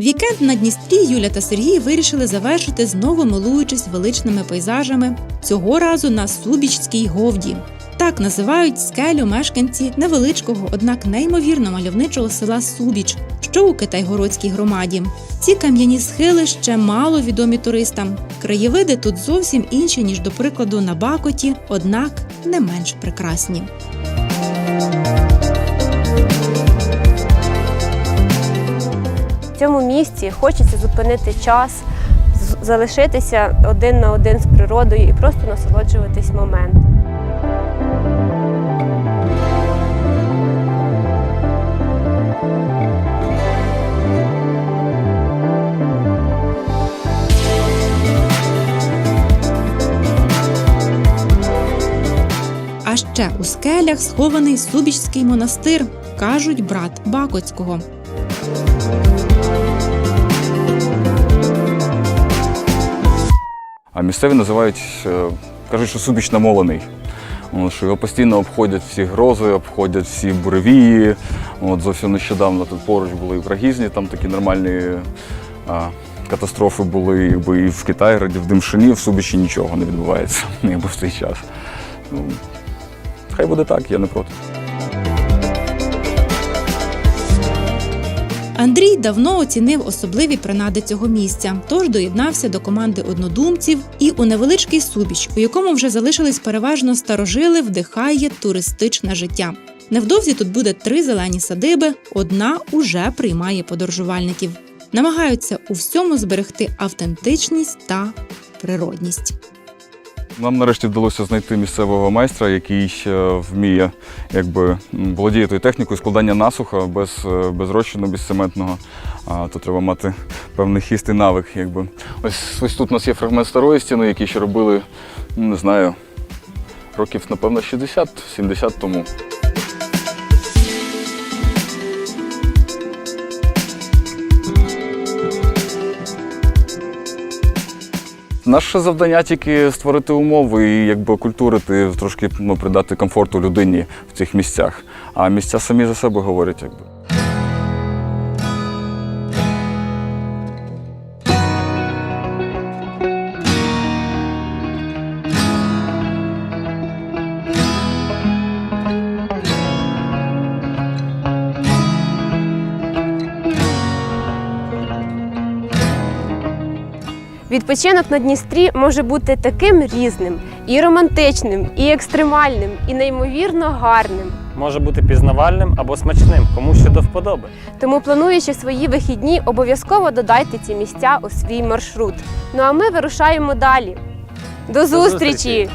Вікенд на Дністрі Юля та Сергій вирішили завершити знову милуючись величними пейзажами цього разу на Субічській говді. Так називають скелю мешканці невеличкого, однак неймовірно мальовничого села Субіч, що у Китайгородській громаді. Ці кам'яні схили ще мало відомі туристам. Краєвиди тут зовсім інші ніж, до прикладу, на Бакоті, однак не менш прекрасні. В цьому місці хочеться зупинити час, залишитися один на один з природою і просто насолоджуватись моментом. А ще у скелях схований Субічський монастир, кажуть брат Бакоцького. А місцеві називають, е, кажуть, що Субіч намолений. Що його постійно обходять всі грози, обходять всі буревії. От, зовсім нещодавно тут поруч були і в Рагізні, там такі нормальні а, катастрофи були, якби і в Китаї, в Димшині, в Субічі нічого не відбувається, якби в цей час. Ну, хай буде так, я не проти. Андрій давно оцінив особливі принади цього місця, тож доєднався до команди однодумців і у невеличкий субіч, у якому вже залишились переважно старожили, вдихає туристичне життя. Невдовзі тут буде три зелені садиби, одна уже приймає подорожувальників. Намагаються у всьому зберегти автентичність та природність. Нам нарешті вдалося знайти місцевого майстра, який вміє, якби володіє тою технікою складання насуха без, е, без розчину, без цементного. А то треба мати певний хіст і навик. Якби. Ось, ось тут у нас є фрагмент старої стіни, який ще робили, не знаю, років, напевно, 60-70 тому. Наше завдання тільки створити умови і якби культурити, трошки ну, придати комфорту людині в цих місцях. А місця самі за себе говорять, якби. Відпочинок на Дністрі може бути таким різним, і романтичним, і екстремальним, і неймовірно гарним. Може бути пізнавальним або смачним, кому що до вподоби. Тому, плануючи свої вихідні, обов'язково додайте ці місця у свій маршрут. Ну а ми вирушаємо далі. До зустрічі! зустрічі!